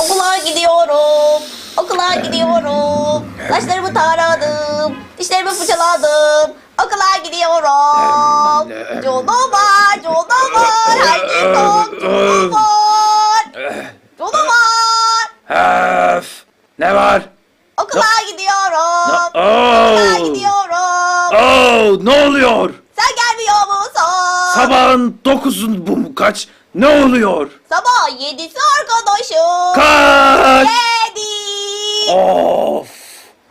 Okula gidiyorum. Okula gidiyorum. Saçlarımı taradım. Dişlerimi fırçaladım. Okula gidiyorum. Canavar, canavar. Herkes yok. Canavar. Canavar. Öf! Ne var? Okula gidiyorum. Oo! Okula gidiyorum. Oo, ne oluyor? Sen gelmiyor musun? Sabahın dokuzun bu mu? Kaç? Ne oluyor? Sabah yedisi arkadaşım. Kaç? Yedi. Of!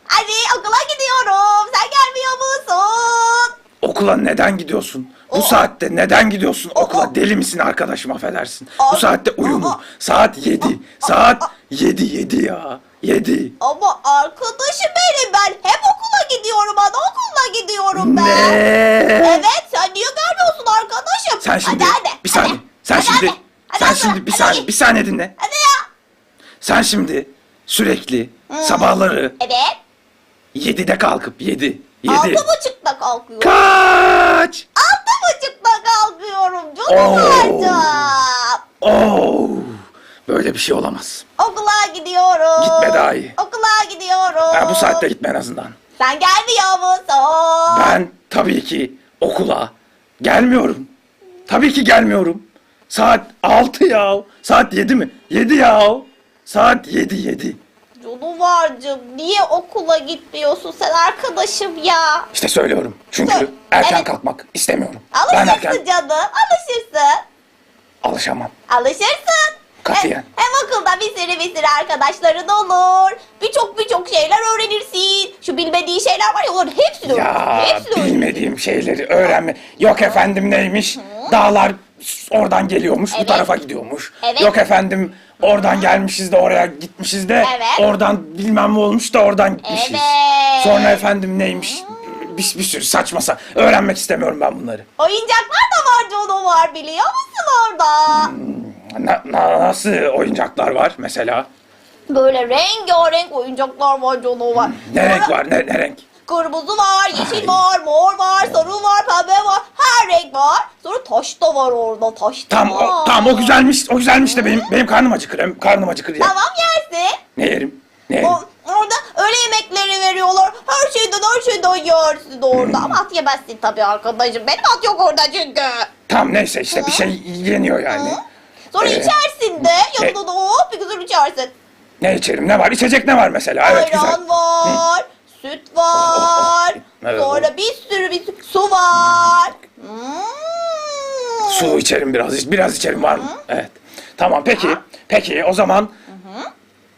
Hadi okula gidiyorum. Sen gelmiyor musun? Okula neden gidiyorsun? Bu O- saatte neden gidiyorsun okula? Deli misin arkadaşım affedersin. Bu saatte uyunur. o- Saat yedi. Saat yedi yedi ya. Yedi. Ama arkadaşım benim ben hep okula gidiyorum anaokuluna gidiyorum ben. Ne? Evet sen niye gelmiyorsun arkadaşım? Sen şimdi hadi, hadi, bir saniye. hadi, Sen hadi, şimdi hadi, sen şimdi bir saniye hadi. bir saniye dinle. Hadi ya. Sen şimdi sürekli sabahları Evet. 7'de kalkıp 7 Altı 7 buçukta kalkıyorum. Kaç? Altı buçukta kalkıyorum Oo. canavarcığım. Oo! Böyle bir şey olamaz. Okula gidiyorum. Gitme daha iyi. Okula gidiyorum. Ha, bu saatte gitme en azından. Sen gelmiyor musun? Ben tabii ki okula gelmiyorum. Tabii ki gelmiyorum. Saat 6 ya. Saat 7 mi? 7 ya. Saat 7 7. Canavarcığım niye okula gitmiyorsun sen arkadaşım ya? İşte söylüyorum. Çünkü Sö- erken Evet. kalkmak istemiyorum. Ben Alışırsın erken canım alışırsın. alışamam. Alışırsın. Katiyen. Hem, hem okulda bir sürü bir sürü arkadaşların olur. Birçok birçok şeyler öğrenirsin. Şu bilmediğin şeyler var ya onların hepsini öğrenirsin. Ya Hepsini öğrenirsin. bilmediğim şeyleri öğrenme. Yok efendim neymiş? Dağlar oradan geliyormuş, bu Evet. tarafa gidiyormuş. Evet. Yok efendim oradan gelmişiz de oraya gitmişiz de Evet. oradan bilmem ne olmuş da oradan gitmişiz. Evet. Sonra efendim neymiş? Bir, bir sürü saçmasa. Öğrenmek istemiyorum ben bunları. Oyuncaklar da var canavar biliyor musun orada? Na- na- nasıl oyuncaklar var mesela? Böyle rengarenk oyuncaklar var canavar. Ne renk var? Ne, ne renk? Kırmızı var, yeşil Ay. var, mor var, sarı var, pembe var. Her renk var. Sonra taş da var orada, taş da Tam o, var. tam o güzelmiş. O güzelmiş de benim benim karnım acıkır. Hem karnım acıkır ya. Tamam yersin. Ne yerim? Ne yerim? O, orada öğle yemekleri veriyorlar. Her şeyden her şeyden yersin orada. Ama at yemezsin tabii arkadaşım. Benim at yok orada çünkü. Tam neyse işte bir şey yeniyor yani. Sonra Ee, içersin de yanında da hop bir güzel içersin. Ne içerim? Ne var? İçecek ne var mesela? Evet Ayran güzel. var, süt var. Evet. Sonra bir sürü bir sürü su var. Su içerim biraz. Biraz içerim var mı? Evet. Tamam peki. Peki o zaman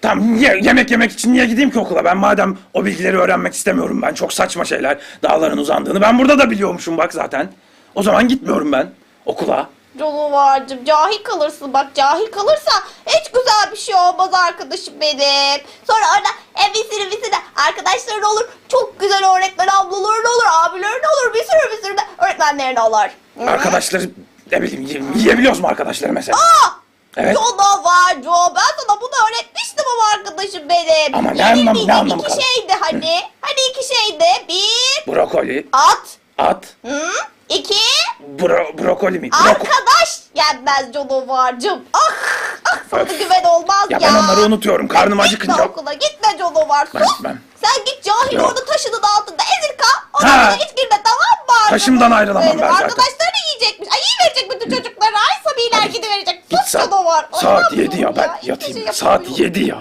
Tamam niye, yemek yemek için niye gideyim ki okula? Ben madem o bilgileri öğrenmek istemiyorum ben. Çok saçma şeyler. Dağların uzandığını. Ben burada da biliyormuşum bak zaten. O zaman gitmiyorum ben okula. Canavarcığım cahil kalırsın bak cahil kalırsa hiç güzel bir şey olmaz arkadaşım benim. Sonra orada e, bir sürü bir sürü arkadaşların olur. Çok güzel öğretmen ablaların olur, abilerin olur. Bir sürü bir sürü de öğretmenlerin olur. Hı? Ne bileyim yiye- yiyebiliyoruz mu arkadaşları mesela? Aa! Evet. Canavarcığım ben sana bunu öğretmiştim ama arkadaşım benim. Ama ne anlamı- ne Yenilmeyecek anlamı iki kaldı? şeydi hani. Hani iki şeydi. Bir Brokoli, at. at, Hı? İki bro, brokoli mi? Broko- Arkadaş yenmez canavarcığım. Ah, ah sana güven olmaz ya. Ya ben onları unutuyorum. Karnım acıkınca. Gitme okula gitme canavar Ben sus. gitmem. Sen git cahil Yok. orada taşının altında ezil kal. Ona Ha. göre hiç girme tamam mı? Taşımdan ayrılamam ben zaten. Arkadaşlarını yiyecekmiş. Ay iyi verecek bütün çocuklara. Ay Sabiler gidiverecek. Git Sus saat, canavar. Ay, saat 7 ya ben Hiçbir yatayım. şey saat yapamıyorum 7 ya.